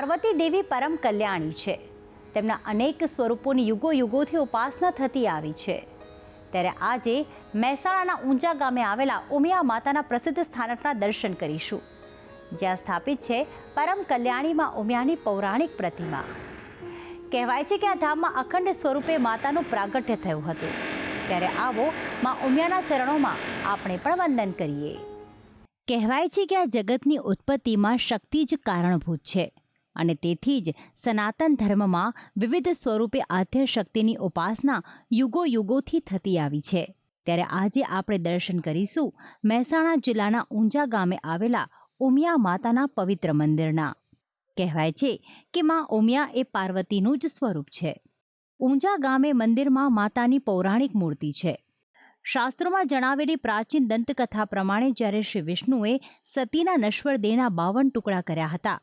પાર્વતી દેવી પરમ કલ્યાણી છે. તેમના અનેક સ્વરૂપોની યુગો યુગોથી ઉપાસના થતી આવી છે. ત્યારે આજે મહેસાણાના ઊંચા ગામે આવેલા ઉમિયા માતાના પ્રસિદ્ધ સ્થાનકના દર્શન કરીશું. જ્યાં સ્થાપિત છે પરમ કલ્યાણીમાં ઉમિયાની પૌરાણિક પ્રતિમા. કહેવાય છે કે આ ધામમાં અખંડ સ્વરૂપે માતાનું પ્રાગટ્ય થયું હતું. ત્યારે આવો માં ઉમિયાના ચરણોમાં આપણે પણ વંદન કરીએ. કહેવાય છે કે આ જગતની ઉત્પત્તિમાં શક્તિ જ કારણભૂત છે. અને તેથી જ સનાતન ધર્મમાં વિવિધ સ્વરૂપે આધ્ય શક્તિની ઉપાસના યુગો યુગોથી થતી આવી છે. ત્યારે આજે આપણે દર્શન કરીશું મહેસાણા જિલ્લાના ઊંઝા ગામે આવેલા ઉમિયા માતાના પવિત્ર મંદિરના. કહેવાય છે કે માં ઉમિયા એ પાર્વતીનું જ સ્વરૂપ છે. ઊંઝા ગામે મંદિરમાં માતાની પૌરાણિક મૂર્તિ છે. શાસ્ત્રોમાં જણાવેલી પ્રાચીન દંતકથા પ્રમાણે જ્યારે શ્રી વિષ્ણુએ સતીના નશ્વર દેહના બાવન ટુકડા કર્યા હતા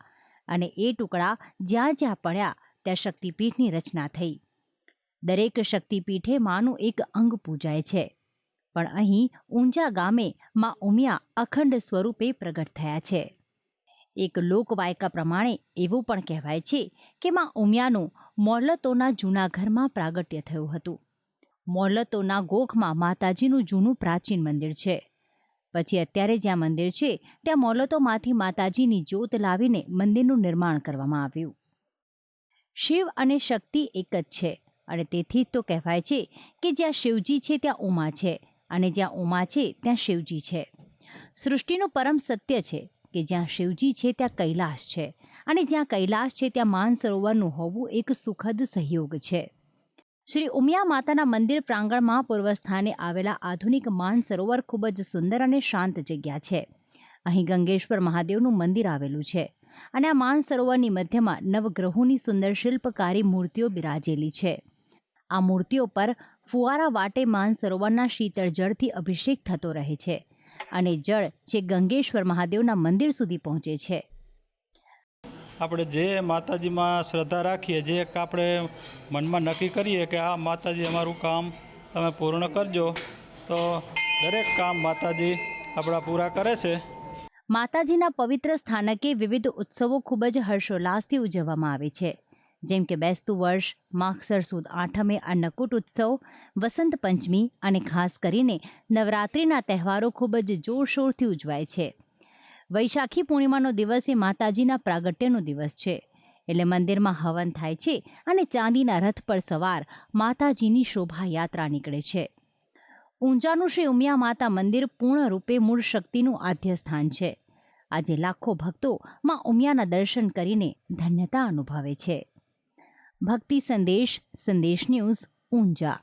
અને એ ટુકડા જ્યાં જ્યાં પડ્યા ત્યાં શક્તિપીઠની રચના થઈ. દરેક શક્તિપીઠે માનું એક અંગ પૂજાય છે. પણ અહીં ઊંઝા ગામે મા ઉમિયા અખંડ સ્વરૂપે પ્રગટ થયા છે. એક લોકવાયકા પ્રમાણે એવું પણ કહેવાય છે કે માં ઉમિયાનું મોરલતોના જૂના ઘરમાં પ્રાગટ્ય થયું હતું. મોરલતોના ગોખમાં માતાજીનું જૂનું પ્રાચીન મંદિર છે. પછી અત્યારે જ્યાં મંદિર છે, ત્યાં મોલતોમાંથી માતાજીની જ્યોત લાવીને મંદિરનું નિર્માણ કરવામાં આવ્યું. શિવ અને શક્તિ એક જ છે અને તેથી જ તો કહેવાય છે કે જ્યાં શિવજી છે, ત્યાં ઉમા છે અને જ્યાં ઉમા છે, ત્યાં શિવજી છે. સૃષ્ટિનું પરમ સત્ય છે કે જ્યાં શિવજી છે, ત્યાં કૈલાસ છે અને જ્યાં કૈલાસ છે, ત્યાં માન સરોવરનું હોવું એક સુખદ સહયોગ છે. શ્રી ઉમિયા માતાના મંદિર પ્રાંગણમાં પૂર્વ સ્થાને આવેલા આધુનિક માન સરોવર ખૂબ જ સુંદર અને શાંત જગ્યા છે. અહીં ગંગેશ્વર મહાદેવનું મંદિર આવેલું છે અને આ માન સરોવરની મધ્યમાં નવગ્રહોની સુંદર શિલ્પકારી મૂર્તિઓ બિરાજેલી છે. આ મૂર્તિઓ પર ફુવારા વાટે માન સરોવરના શીતળ જળથી અભિષેક થતો રહે છે અને જળ જે ગંગેશ્વર મહાદેવના મંદિર સુધી પહોંચે છે. આપણે જે માતાજીમાં શ્રદ્ધા રાખીએ, જે એક આપણે મનમાં નક્કી કરીએ કે આ માતાજી અમારું કામ તમે પૂર્ણ કરજો, તો દરેક કામ માતાજી આપણા પૂરા કરે છે. માતાજીના પવિત્ર સ્થાનકે વિવિધ ઉત્સવો ખૂબ જ હર્ષોલ્લાસથી ઉજવવામાં આવે છે. જેમ કે બેસતું વર્ષ, માગસર સુદ આઠમે અન્નકૂટ ઉત્સવ, વસંત પંચમી અને ખાસ કરીને નવરાત્રિના તહેવારો ખૂબ જ જોરશોરથી ઉજવાય છે. વૈશાખી પૂર્ણિમાનો દિવસ એ માતાજીના પ્રાગટ્યનો દિવસ છે. એટલે મંદિરમાં હવન થાય છે અને ચાંદીના રથ પર સવાર માતાજીની શોભાયાત્રા નીકળે છે. ઊંઝાનું શ્રી ઉમિયા માતા મંદિર પૂર્ણ રૂપે મૂળ શક્તિનું આદ્ય સ્થાન છે. આજે લાખો ભક્તો માં ઉમિયાના દર્શન કરીને ધન્યતા અનુભવે છે. ભક્તિ સંદેશ સંદેશ ન્યૂઝ, ઊંઝા.